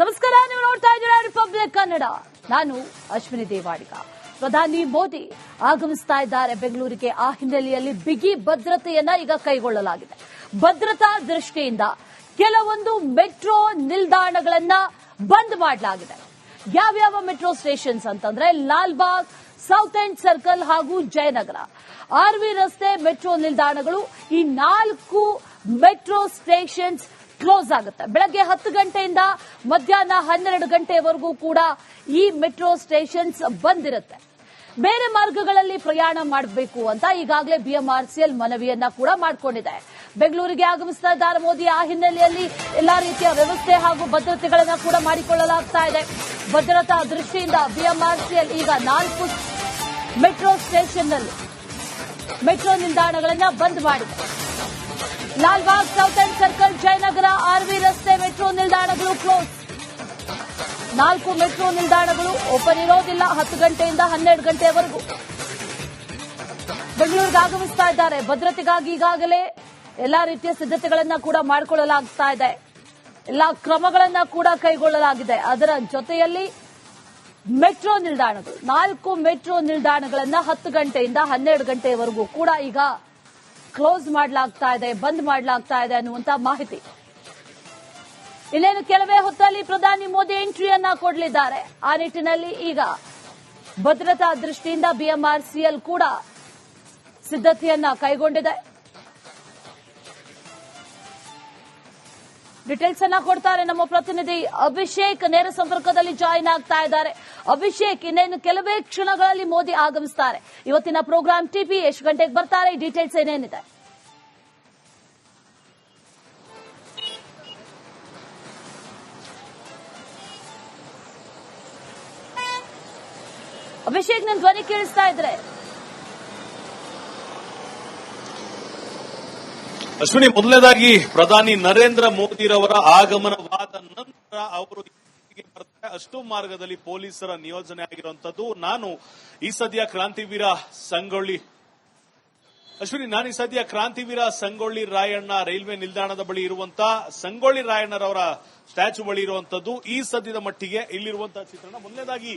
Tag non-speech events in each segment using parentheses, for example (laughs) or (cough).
ನಮಸ್ಕಾರ, ನೀವು ನೋಡ್ತಾ ಇದ್ದೀರಾ ರಿಪಬ್ಲಿಕ್ ಕನ್ನಡ ನಾನು ಅಶ್ವಿನಿ ದೇವಾಡಿಗ. ಪ್ರಧಾನಿ ಮೋದಿ ಆಗಮಿಸ್ತಾ ಇದ್ದಾರೆ ಬೆಂಗಳೂರಿಗೆ. ಆ ಹಿನ್ನೆಲೆಯಲ್ಲಿ ಬಿಗಿ ಭದ್ರತೆಯನ್ನ ಈಗ ಕೈಗೊಳ್ಳಲಾಗಿದೆ. ಭದ್ರತಾ ದೃಷ್ಟಿಯಿಂದ ಕೆಲವೊಂದು ಮೆಟ್ರೋ ನಿಲ್ದಾಣಗಳನ್ನ ಬಂದ್ ಮಾಡಲಾಗಿದೆ. ಯಾವ್ಯಾವ ಮೆಟ್ರೋ ಸ್ಟೇಷನ್ಸ್ ಅಂತಂದ್ರೆ ಲಾಲ್ಬಾಗ್, ಸೌತ್ ಎಂಡ್ ಸರ್ಕಲ್ ಹಾಗೂ ಜಯನಗರ. ಆರ್ವಿ ರಸ್ತೆ ಮೆಟ್ರೋ ನಿಲ್ದಾಣಗಳು ಈ ನಾಲ್ಕು ಮೆಟ್ರೋ ಸ್ಟೇಷನ್ಸ್ ಕ್ಲೋಸ್ ಆಗುತ್ತೆ. ಬೆಳಗ್ಗೆ ಹತ್ತು ಗಂಟೆಯಿಂದ ಮಧ್ಯಾಹ್ನ ಹನ್ನೆರಡು ಗಂಟೆವರೆಗೂ ಕೂಡ ಈ ಮೆಟ್ರೋ ಸ್ಟೇಷನ್ಸ್ ಬಂದಿರುತ್ತೆ. ಬೇರೆ ಮಾರ್ಗಗಳಲ್ಲಿ ಪ್ರಯಾಣ ಮಾಡಬೇಕು ಅಂತ ಈಗಾಗಲೇ ಬಿಎಂಆರ್ಸಿಎಲ್ ಮನವಿಯನ್ನ ಕೂಡ ಮಾಡಿಕೊಂಡಿದೆ. ಬೆಂಗಳೂರಿಗೆ ಆಗಮಿಸ್ತಾ ಇದ್ದಾರೆ ಮೋದಿ, ಆ ಹಿನ್ನೆಲೆಯಲ್ಲಿ ಎಲ್ಲಾ ರೀತಿಯ ವ್ಯವಸ್ಥೆ ಹಾಗೂ ಭದ್ರತೆಗಳನ್ನ ಕೂಡ ಮಾಡಿಕೊಳ್ಳಲಾಗ್ತಾ ಇದೆ. ಭದ್ರತಾ ದೃಷ್ಟಿಯಿಂದ ಬಿಎಂಆರ್ಸಿಎಲ್ ಈಗ ನಾಲ್ಕು ಮೆಟ್ರೋ ಸ್ಟೇಷನ್ನಲ್ಲಿ ಮೆಟ್ರೋ ನಿಲ್ದಾಣಗಳನ್ನ ಬಂದ್ ಮಾಡಿದೆ. Lalbagh south end circle Jayanagar RV ರಸ್ತೆ ಮೆಟ್ರೋ ನಿಲ್ದಾಣಗಳು ಕ್ಲೋಸ್. ನಾಲ್ಕು ಮೆಟ್ರೋ ನಿಲ್ದಾಣಗಳು ಓಪನ್ ಇರೋದಿಲ್ಲ ಹತ್ತು ಗಂಟೆಯಿಂದ ಹನ್ನೆರಡು ಗಂಟೆವರೆಗೂ. ಬೆಂಗಳೂರಿಗೆ ಆಗಮಿಸ್ತಾ ಇದ್ದಾರೆ. ಭದ್ರತೆಗಾಗಿ ಈಗಾಗಲೇ ಎಲ್ಲಾ ರೀತಿಯ ಸಿದ್ಧತೆಗಳನ್ನ ಕೂಡ ಮಾಡಿಕೊಳ್ಳಲಾಗ್ತಾ ಇದೆ. ಎಲ್ಲಾ ಕ್ರಮಗಳನ್ನ ಕೂಡ ಕೈಗೊಳ್ಳಲಾಗಿದೆ. ಅದರ ಜೊತೆಯಲ್ಲಿ ಮೆಟ್ರೋ ನಿಲ್ದಾಣಗಳು, ನಾಲ್ಕು ಮೆಟ್ರೋ ನಿಲ್ದಾಣಗಳನ್ನ ಹತ್ತು ಗಂಟೆಯಿಂದ ಹನ್ನೆರಡು ಗಂಟೆವರೆಗೂ ಕೂಡ ಈಗ ಕ್ಲೋಸ್ ಮಾಡಲಾಗ್ತಾ ಇದೆ, ಬಂದ್ ಮಾಡಲಾಗ್ತಾ ಇದೆ ಅನ್ನುವಂತ ಮಾಹಿತಿ. ಇನ್ನೇನು ಕೆಲವೇ ಹೊತ್ತಲ್ಲಿ ಪ್ರಧಾನಿ ಮೋದಿ ಎಂಟ್ರಿಯನ್ನ ಕೊಡಲಿದ್ದಾರೆ. ಆ ನಿಟ್ಟಿನಲ್ಲಿ ಈಗ ಭದ್ರತಾ ದೃಷ್ಟಿಯಿಂದ ಬಿಎಂಆರ್ಸಿಎಲ್ ಕೂಡ ಸಿದ್ಧತೆಯನ್ನ ಕೈಗೊಂಡಿದೆ. ಡೀಟೇಲ್ಸ್ ಅನ್ನ ಕೊಡ್ತಾರೆ ನಮ್ಮ ಪ್ರತಿನಿಧಿ ಅಭಿಷೇಕ್. ನೇರ ಸಂಪರ್ಕದಲ್ಲಿ ಜಾಯಿನ್ ಆಗ್ತಾ ಇದ್ದಾರೆ. ಅಭಿಷೇಕ್, ಇನ್ನೇನು ಕೆಲವೇ ಕ್ಷಣಗಳಲ್ಲಿ ಮೋದಿ ಆಗಮಿಸ್ತಾರೆ. ಇವತ್ತಿನ ಪ್ರೋಗ್ರಾಂ ಟಿಪಿ ಎಷ್ಟು ಗಂಟೆಗೆ ಬರ್ತಾರೆ? ಡೀಟೇಲ್ಸ್ ಏನೇನಿದೆ? ಅಭಿಷೇಕ್ ನನ್ನ ಧ್ವನಿ ಕೇಳಿಸ್ತಾ ಇದ್ರೆ. ಅಶ್ವಿನಿ, ಮೊದಲನೇದಾಗಿ ಪ್ರಧಾನಿ ನರೇಂದ್ರ ಮೋದಿರವರ ಆಗಮನವಾದ ನಂತರ ಅವರು ಅಷ್ಟು ಮಾರ್ಗದಲ್ಲಿ ಪೊಲೀಸರ ನಿಯೋಜನೆ ಆಗಿರುವಂತದ್ದು ನಾನು ಈ ಸದ್ಯ ಕ್ರಾಂತಿವೀರ ಸಂಗೊಳ್ಳಿ ಅಶ್ವಿನಿ ನಾನು ಸದ್ಯ ಕ್ರಾಂತಿವೀರ ಸಂಗೊಳ್ಳಿ ರಾಯಣ್ಣ ರೈಲ್ವೆ ನಿಲ್ದಾಣದ ಬಳಿ ಇರುವಂತಹ ಸಂಗೊಳ್ಳಿ ರಾಯಣ್ಣರವರ ಸ್ಟ್ಯಾಚು ಬಳಿ ಇರುವಂತದ್ದು ಈ ಸದ್ಯದ ಮಟ್ಟಿಗೆ ಇಲ್ಲಿರುವಂತಹ ಚಿತ್ರಣ. ಮೊದಲನೇದಾಗಿ,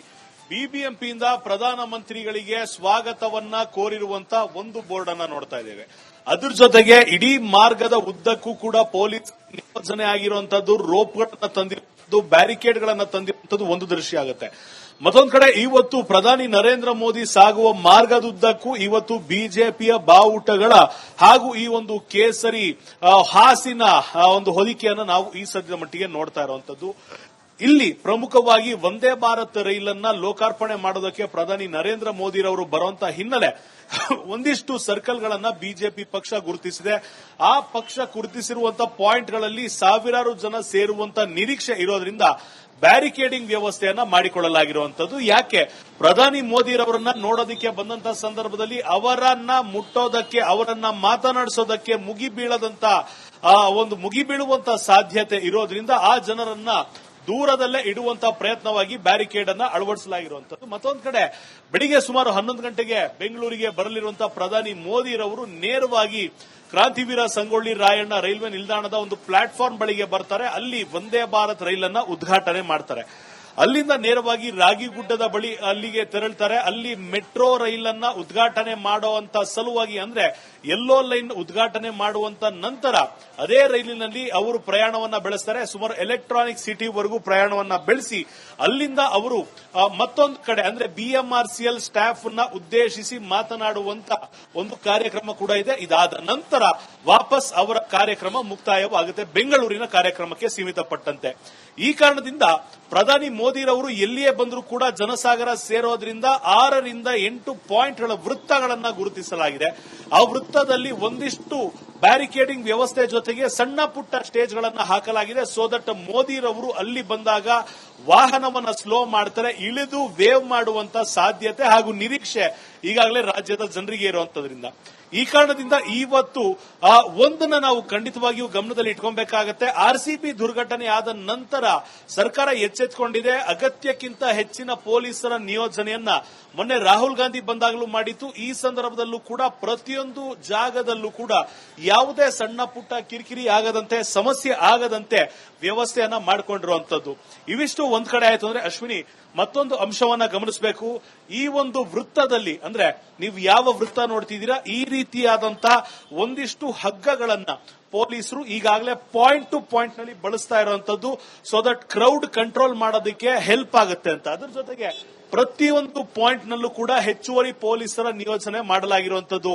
ಬಿಬಿಎಂಪಿಯಿಂದ ಪ್ರಧಾನಮಂತ್ರಿಗಳಿಗೆ ಸ್ವಾಗತವನ್ನ ಕೋರಿರುವಂತಹ ಒಂದು ಬೋರ್ಡ್ ಅನ್ನ ನೋಡ್ತಾ ಇದ್ದೇವೆ. ಅದ್ರ ಜೊತೆಗೆ ಇಡೀ ಮಾರ್ಗದ ಉದ್ದಕ್ಕೂ ಕೂಡ ಪೊಲೀಸ್ ನಿಯೋಜನೆ ಆಗಿರುವಂತದ್ದು ರೋಪ್ಗಳನ್ನ ತಂದಿರುವಂತದ್ದು ಬ್ಯಾರಿಕೇಡ್ಗಳನ್ನ ತಂದಿರುವಂತದ್ದು ಒಂದು ದೃಶ್ಯ ಆಗುತ್ತೆ. ಮತ್ತೊಂದು ಕಡೆ ಇವತ್ತು ಪ್ರಧಾನಿ ನರೇಂದ್ರ ಮೋದಿ ಸಾಗುವ ಮಾರ್ಗದುದ್ದಕ್ಕೂ ಇವತ್ತು ಬಿಜೆಪಿಯ ಬಾವುಟಗಳ ಹಾಗೂ ಈ ಒಂದು ಕೇಸರಿ ಹಾಸಿನ ಒಂದು ಹೊಲಿಕೆಯನ್ನು ನಾವು ಈ ಸದ್ಯದ ಮಟ್ಟಿಗೆ ನೋಡ್ತಾ ಇರುವಂತದ್ದು ಇಲ್ಲಿ ಪ್ರಮುಖವಾಗಿ ವಂದೇ ಭಾರತ್ ರೈಲನ್ನ ಲೋಕಾರ್ಪಣೆ ಮಾಡೋದಕ್ಕೆ ಪ್ರಧಾನಿ ನರೇಂದ್ರ ಮೋದಿರವರು ಬರುವಂತಹ ಹಿನ್ನೆಲೆ (laughs) ಒಂದಿಷ್ಟು ಸರ್ಕಲ್ಗಳನ್ನ ಬಿಜೆಪಿ ಪಕ್ಷ ಗುರುತಿಸಿದೆ. ಆ ಪಕ್ಷ ಗುರುತಿಸಿರುವಂತಹ ಪಾಯಿಂಟ್ಗಳಲ್ಲಿ ಸಾವಿರಾರು ಜನ ಸೇರುವಂತ ನಿರೀಕ್ಷೆ ಇರೋದ್ರಿಂದ ಬ್ಯಾರಿಕೇಡಿಂಗ್ ವ್ಯವಸ್ಥೆಯನ್ನ ಮಾಡಿಕೊಳ್ಳಲಾಗಿರುವಂತದ್ದು. ಯಾಕೆ? ಪ್ರಧಾನಿ ಮೋದಿರವರನ್ನ ನೋಡೋದಕ್ಕೆ ಬಂದಂತಹ ಸಂದರ್ಭದಲ್ಲಿ ಅವರನ್ನ ಮುಟ್ಟೋದಕ್ಕೆ, ಅವರನ್ನ ಮಾತನಾಡಿಸೋದಕ್ಕೆ ಮುಗಿಬೀಳದಂತ ಒಂದು ಮುಗಿಬೀಳುವಂತಹ ಸಾಧ್ಯತೆ ಇರೋದ್ರಿಂದ ಆ ಜನರನ್ನ ದೂರದಲ್ಲೇ ಇಡುವಂತಹ ಪ್ರಯತ್ನವಾಗಿ ಬ್ಯಾರಿಕೇಡ್ ಅನ್ನ ಅಳವಡಿಸಲಾಗಿರುವಂತದ್ದು. ಮತ್ತೊಂದು ಕಡೆ, ಬೆಳಿಗ್ಗೆ ಸುಮಾರು ಹನ್ನೊಂದು ಗಂಟೆಗೆ ಬೆಂಗಳೂರಿಗೆ ಬರಲಿರುವಂತಹ ಪ್ರಧಾನಿ ಮೋದಿರವರು ನೇರವಾಗಿ ಕ್ರಾಂತಿವೀರ ಸಂಗೊಳ್ಳಿ ರಾಯಣ್ಣ ರೈಲ್ವೆ ನಿಲ್ದಾಣದ ಒಂದು ಪ್ಲಾಟ್ಫಾರ್ಮ್ ಬಳಿಗೆ ಬರ್ತಾರೆ. ಅಲ್ಲಿ ವಂದೇ ಭಾರತ್ ರೈಲನ್ನ ಉದ್ಘಾಟನೆ ಮಾಡ್ತಾರೆ. ಅಲ್ಲಿಂದ ನೇರವಾಗಿ ರಾಗಿಗುಡ್ಡದ ಬಳಿ ಅಲ್ಲಿಗೆ ತೆರಳ್ತಾರೆ. ಅಲ್ಲಿ ಮೆಟ್ರೋ ರೈಲನ್ನ ಉದ್ಘಾಟನೆ ಮಾಡುವಂತ ಸಲುವಾಗಿ ಅಂದ್ರೆ ಯೆಲ್ಲೋ ಲೈನ್ ಉದ್ಘಾಟನೆ ಮಾಡುವಂತ ನಂತರ ಅದೇ ರೈಲಿನಲ್ಲಿ ಅವರು ಪ್ರಯಾಣವನ್ನ ಬೆಳೆಸ್ತಾರೆ. ಸುಮಾರು ಎಲೆಕ್ಟ್ರಾನಿಕ್ ಸಿಟಿ ವರೆಗೂ ಪ್ರಯಾಣವನ್ನ ಬೆಳೆಸಿ ಅಲ್ಲಿಂದ ಅವರು ಮತ್ತೊಂದು ಕಡೆ ಅಂದ್ರೆ ಬಿಎಂಆರ್ಸಿಎಲ್ ಸ್ಟಾಫ್ನ ಉದ್ದೇಶಿಸಿ ಮಾತನಾಡುವಂತ ಒಂದು ಕಾರ್ಯಕ್ರಮ ಕೂಡ ಇದೆ. ಇದಾದ ನಂತರ ವಾಪಸ್ ಅವರ ಕಾರ್ಯಕ್ರಮ ಮುಕ್ತಾಯವಾಗುತ್ತೆ. ಬೆಂಗಳೂರಿನ ಕಾರ್ಯಕ್ರಮಕ್ಕೆ ಸೀಮಿತಪಟ್ಟಂತೆ. ಈ ಕಾರಣದಿಂದ ಪ್ರಧಾನಿ ಮೋದಿರವರು ಎಲ್ಲಿಯೇ ಬಂದರೂ ಕೂಡ ಜನಸಾಗರ ಸೇರೋದ್ರಿಂದ ಆರರಿಂದ ಎಂಟು ಪಾಯಿಂಟ್ಗಳ ವೃತ್ತಗಳನ್ನು ಗುರುತಿಸಲಾಗಿದೆ. ಆ ವೃತ್ತದಲ್ಲಿ ಒಂದಿಷ್ಟು ಬ್ಯಾರಿಕೇಡಿಂಗ್ ವ್ಯವಸ್ಥೆ ಜೊತೆಗೆ ಸಣ್ಣ ಪುಟ್ಟ ಸ್ಟೇಜ್ಗಳನ್ನು ಹಾಕಲಾಗಿದೆ. ಸೋ ದಟ್ ಮೋದಿರವರು ಅಲ್ಲಿ ಬಂದಾಗ ವಾಹನವನ್ನು ಸ್ಲೋ ಮಾಡ್ತಾರೆ, ಇಳಿದು ವೇವ್ ಮಾಡುವಂತ ಸಾಧ್ಯತೆ ಹಾಗೂ ನಿರೀಕ್ಷೆ ಈಗಾಗಲೇ ರಾಜ್ಯದ ಜನರಿಗೆ ಇರುವಂತದ್ರಿಂದ. ಈ ಕಾರಣದಿಂದ ಇವತ್ತು ಆ ಒಂದನ್ನ ನಾವು ಖಂಡಿತವಾಗಿಯೂ ಗಮನದಲ್ಲಿ ಇಟ್ಕೊಬೇಕಾಗತ್ತೆ. ಆರ್ಸಿಪಿ ದುರ್ಘಟನೆ ಆದ ನಂತರ ಸರ್ಕಾರ ಎಚ್ಚೆತ್ಕೊಂಡಿದೆ. ಅಗತ್ಯಕ್ಕಿಂತ ಹೆಚ್ಚಿನ ಪೊಲೀಸರ ನಿಯೋಜನೆಯನ್ನ ಮೊನ್ನೆ ರಾಹುಲ್ ಗಾಂಧಿ ಬಂದಾಗಲೂ ಮಾಡಿತ್ತು. ಈ ಸಂದರ್ಭದಲ್ಲೂ ಕೂಡ ಪ್ರತಿಯೊಂದು ಜಾಗದಲ್ಲೂ ಕೂಡ ಯಾವುದೇ ಸಣ್ಣ ಪುಟ್ಟ ಕಿರಿಕಿರಿ ಆಗದಂತೆ, ಸಮಸ್ಯೆ ಆಗದಂತೆ ವ್ಯವಸ್ಥೆಯನ್ನ ಮಾಡಿಕೊಂಡಿರುವಂತದ್ದು. ಇವಿಷ್ಟು ಒಂದ್ ಕಡೆ ಆಯಿತು ಅಂದ್ರೆ ಅಶ್ವಿನಿ, ಮತ್ತೊಂದು ಅಂಶವನ್ನ ಗಮನಿಸಬೇಕು. ಈ ಒಂದು ವೃತ್ತದಲ್ಲಿ ಅಂದ್ರೆ ನೀವು ಯಾವ ವೃತ್ತ ನೋಡ್ತಿದ್ದೀರಾ, ಈ ರೀತಿಯಾದಂತಹ ಒಂದಿಷ್ಟು ಹಗ್ಗಗಳನ್ನ ಪೊಲೀಸರು ಈಗಾಗಲೇ ಪಾಯಿಂಟ್ ಟು ಪಾಯಿಂಟ್ನಲ್ಲಿ ಬಳಸ್ತಾ ಇರುವಂತದ್ದು ಸೊ ದಟ್ ಕ್ರೌಡ್ ಕಂಟ್ರೋಲ್ ಮಾಡೋದಕ್ಕೆ ಹೆಲ್ಪ್ ಆಗುತ್ತೆ ಅಂತ. ಅದ್ರ ಜೊತೆಗೆ ಪ್ರತಿಯೊಂದು ಪಾಯಿಂಟ್ ನಲ್ಲೂ ಕೂಡ ಹೆಚ್ಚುವರಿ ಪೊಲೀಸರ ನಿಯೋಜನೆ ಮಾಡಲಾಗಿರುವಂತದ್ದು.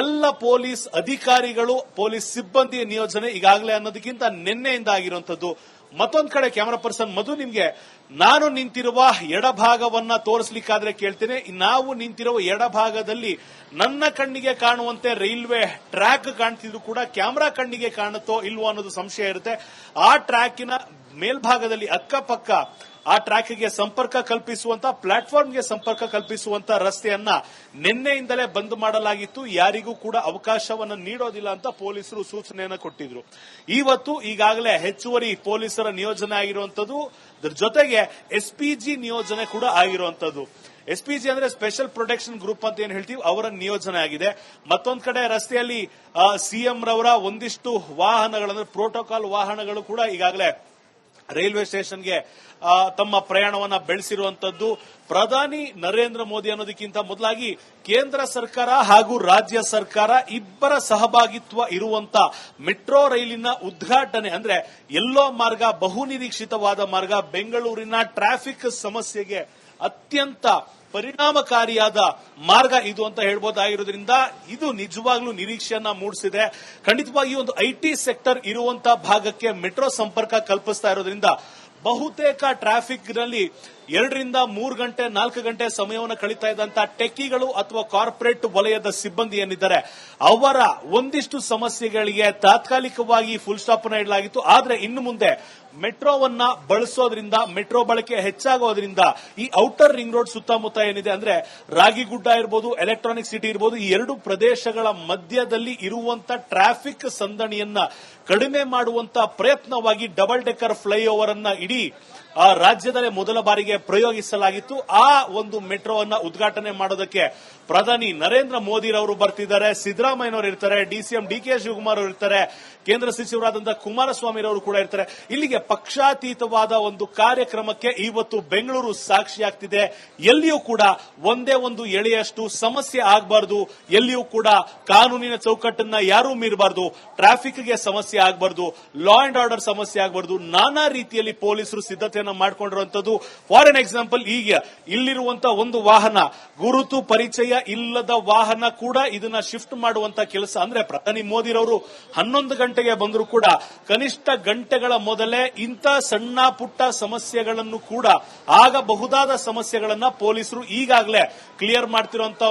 ಎಲ್ಲ ಪೊಲೀಸ್ ಅಧಿಕಾರಿಗಳು, ಪೊಲೀಸ್ ಸಿಬ್ಬಂದಿಯ ನಿಯೋಜನೆ ಈಗಾಗಲೇ ಅನ್ನೋದಕ್ಕಿಂತ ನಿನ್ನೆಯಿಂದ ಆಗಿರುವಂತದ್ದು. ಮತ್ತೊಂದ್ ಕಡೆ ಕ್ಯಾಮರಾ ಪರ್ಸನ್ ಮಧು ನಿಮ್ಗೆ, ನಾನು ನಿಂತಿರುವ ಎಡಭಾಗವನ್ನ ತೋರಿಸ್ಲಿಕ್ಕಾದ್ರೆ ಕೇಳ್ತೇನೆ. ನಾವು ನಿಂತಿರುವ ಎಡಭಾಗದಲ್ಲಿ ನನ್ನ ಕಣ್ಣಿಗೆ ಕಾಣುವಂತೆ ರೈಲ್ವೆ ಟ್ರ್ಯಾಕ್ ಕಾಣ್ತಿದ್ರು ಕೂಡ ಕ್ಯಾಮರಾ ಕಣ್ಣಿಗೆ ಕಾಣುತ್ತೋ ಇಲ್ವೋ ಅನ್ನೋದು ಸಂಶಯ ಇರುತ್ತೆ. ಆ ಟ್ರ್ಯಾಕಿನ ಮೇಲ್ಭಾಗದಲ್ಲಿ ಅಕ್ಕಪಕ್ಕ ಆ ಟ್ರ್ಯಾಕ್ಗೆ ಸಂಪರ್ಕ ಕಲ್ಪಿಸುವಂತ, ಪ್ಲಾಟ್ಫಾರ್ಮ್ಗೆ ಸಂಪರ್ಕ ಕಲ್ಪಿಸುವಂತ ರಸ್ತೆಯನ್ನ ನಿನ್ನೆಯಿಂದಲೇ ಬಂದ್ ಮಾಡಲಾಗಿತ್ತು. ಯಾರಿಗೂ ಕೂಡ ಅವಕಾಶವನ್ನ ನೀಡೋದಿಲ್ಲ ಅಂತ ಪೊಲೀಸರು ಸೂಚನೆಯನ್ನು ಕೊಟ್ಟಿದ್ರು. ಇವತ್ತು ಈಗಾಗಲೇ ಹೆಚ್ಚುವರಿ ಪೊಲೀಸರ ನಿಯೋಜನೆ ಆಗಿರುವಂತದ್ದು ಅದ್ರ ಜೊತೆಗೆ ಎಸ್ಪಿಜಿ ನಿಯೋಜನೆ ಕೂಡ ಆಗಿರುವಂತದ್ದು ಎಸ್ಪಿಜಿ ಅಂದ್ರೆ ಸ್ಪೆಷಲ್ ಪ್ರೊಟೆಕ್ಷನ್ ಗ್ರೂಪ್ ಅಂತ ಏನ್ ಹೇಳ್ತೀವಿ, ಅವರ ನಿಯೋಜನೆ ಆಗಿದೆ. ಮತ್ತೊಂದ್ ಕಡೆ ರಸ್ತೆಯಲ್ಲಿ ಸಿಎಂ ರವರ ಒಂದಿಷ್ಟು ವಾಹನಗಳಂದ್ರೆ ಪ್ರೋಟೋಕಾಲ್ ವಾಹನಗಳು ಕೂಡ ಈಗಾಗಲೇ ರೈಲ್ವೆ ಸ್ಟೇಷನ್ಗೆ ತಮ್ಮ ಪ್ರಯಾಣವನ್ನ ಬೆಳೆಸಿರುವಂತದ್ದು ಪ್ರಧಾನಿ ನರೇಂದ್ರ ಮೋದಿ ಅನ್ನೋದಕ್ಕಿಂತ ಮೊದಲಾಗಿ ಕೇಂದ್ರ ಸರ್ಕಾರ ಹಾಗೂ ರಾಜ್ಯ ಸರ್ಕಾರ ಇಬ್ಬರ ಸಹಭಾಗಿತ್ವ ಇರುವಂತ ಮೆಟ್ರೋ ರೈಲಿನ ಉದ್ಘಾಟನೆ ಅಂದ್ರೆ ಎಲ್ಲೋ ಮಾರ್ಗ, ಬಹುನಿರೀಕ್ಷಿತವಾದ ಮಾರ್ಗ, ಬೆಂಗಳೂರಿನ ಟ್ರಾಫಿಕ್ ಸಮಸ್ಯೆಗೆ ಅತ್ಯಂತ ಪರಿಣಾಮಕಾರಿಯಾದ ಮಾರ್ಗ ಇದು ಅಂತ ಹೇಳ್ಬೋದಾಗಿರೋದ್ರಿಂದ ಇದು ನಿಜವಾಗ್ಲೂ ನಿರೀಕ್ಷೆಯನ್ನ ಮೂಡಿಸಿದೆ. ಖಂಡಿತವಾಗಿ ಒಂದು ಐಟಿ ಸೆಕ್ಟರ್ ಇರುವಂತಹ ಭಾಗಕ್ಕೆ ಮೆಟ್ರೋ ಸಂಪರ್ಕ ಕಲ್ಪಿಸ್ತಾ ಇರೋದ್ರಿಂದ ಬಹುತೇಕ ಟ್ರಾಫಿಕ್ನಲ್ಲಿ ಎರಡರಿಂದ ಮೂರು ಗಂಟೆ, ನಾಲ್ಕು ಗಂಟೆ ಸಮಯವನ್ನು ಕಳೀತಾ ಇದ್ದಂತಹ ಟೆಕ್ಕಿಗಳು ಅಥವಾ ಕಾರ್ಪೊರೇಟ್ ವಲಯದ ಸಿಬ್ಬಂದಿ ಏನಿದ್ದಾರೆ, ಅವರ ಒಂದಿಷ್ಟು ಸಮಸ್ಯೆಗಳಿಗೆ ತಾತ್ಕಾಲಿಕವಾಗಿ ಫುಲ್ ಸ್ಟಾಪ್ ಇಡಲಾಗಿತ್ತು. ಆದರೆ ಇನ್ನು ಮುಂದೆ ಮೆಟ್ರೋವನ್ನ ಬಳಸೋದ್ರಿಂದ, ಮೆಟ್ರೋ ಬಳಕೆ ಹೆಚ್ಚಾಗೋದ್ರಿಂದ ಈ ಔಟರ್ ರಿಂಗ್ ರೋಡ್ ಸುತ್ತಮುತ್ತ ಏನಿದೆ ಅಂದ್ರೆ ರಾಗಿಗುಡ್ಡ ಇರಬಹುದು ಎಲೆಕ್ಟ್ರಾನಿಕ್ ಸಿಟಿ ಇರಬಹುದು ಈ ಎರಡು ಪ್ರದೇಶಗಳ ಮಧ್ಯದಲ್ಲಿ ಇರುವಂತ ಟ್ರಾಫಿಕ್ ಸಂದಣಿಯನ್ನ ಕಡಿಮೆ ಮಾಡುವಂತ ಪ್ರಯತ್ನವಾಗಿ ಡಬಲ್ ಡೆಕ್ಕರ್ ಫ್ಲೈಓವರ್ ಅನ್ನ ಇಡೀ ರಾಜ್ಯದಲ್ಲೇ ಮೊದಲ ಬಾರಿಗೆ ಪ್ರಯೋಗಿಸಲಾಗಿತ್ತು. ಆ ಒಂದು ಮೆಟ್ರೋವನ್ನ ಉದ್ಘಾಟನೆ ಮಾಡೋದಕ್ಕೆ ಪ್ರಧಾನಿ ನರೇಂದ್ರ ಮೋದಿರವರು ಬರ್ತಿದ್ದಾರೆ. ಸಿದ್ದರಾಮಯ್ಯನವರು ಇರ್ತಾರೆ ಡಿಸಿಎಂ ಡಿ ಕೆ ಶಿವಕುಮಾರ್ ಅವರು ಇರ್ತಾರೆ, ಕೇಂದ್ರ ಸಚಿವರಾದಂತಹ ಕುಮಾರಸ್ವಾಮಿ ಅವರು ಕೂಡ ಇರ್ತಾರೆ. ಇಲ್ಲಿಗೆ ಪಕ್ಷಾತೀತವಾದ ಒಂದು ಕಾರ್ಯಕ್ರಮಕ್ಕೆ ಇವತ್ತು ಬೆಂಗಳೂರು ಸಾಕ್ಷಿಯಾಗ್ತಿದೆ ಎಲ್ಲಿಯೂ ಕೂಡ ಒಂದೇ ಒಂದು ಎಳೆಯಷ್ಟು ಸಮಸ್ಯೆ ಆಗಬಾರದು. ಎಲ್ಲಿಯೂ ಕೂಡ ಕಾನೂನಿನ ಚೌಕಟ್ಟನ್ನ ಯಾರೂ ಮೀರಬಾರದು. ಟ್ರಾಫಿಕ್ಗೆ ಸಮಸ್ಯೆ ಆಗಬಾರದು. ಲಾ ಅಂಡ್ ಆರ್ಡರ್ ಸಮಸ್ಯೆ ಆಗಬಾರದು. ನಾನಾ ರೀತಿಯಲ್ಲಿ ಪೊಲೀಸರು ಸಿದ್ಧತೆಯನ್ನ ಮಾಡಿಕೊಂಡಿರುವಂತದ್ದು ಫಾರ್ ಎನ್ ಎಕ್ಸಾಂಪಲ್ ಈಗ ಇಲ್ಲಿರುವಂತಹ ಒಂದು ವಾಹನ ಗುರುತು ಪರಿಚಯ ಇಲ್ಲದ ವಾಹನ ಕೂಡ ಇದನ್ನ ಶಿಫ್ಟ್ ಮಾಡುವಂತ ಕೆಲಸ. ಅಂದ್ರೆ ಪ್ರಧಾನಿ ಮೋದಿರವರು ಹನ್ನೊಂದು ಗಂಟೆಗೆ ಬಂದರೂ ಕೂಡ ಕನಿಷ್ಠ ಗಂಟೆಗಳ ಮೊದಲೇ ಇಂಥ ಸಣ್ಣ ಪುಟ್ಟ ಸಮಸ್ಯೆಗಳನ್ನು ಕೂಡ ಆಗಬಹುದಾದ ಸಮಸ್ಯೆಗಳನ್ನ ಪೊಲೀಸರು ಈಗಾಗಲೇ ಕ್ಲಿಯರ್ ಮಾಡ್ತಿರುವಂತ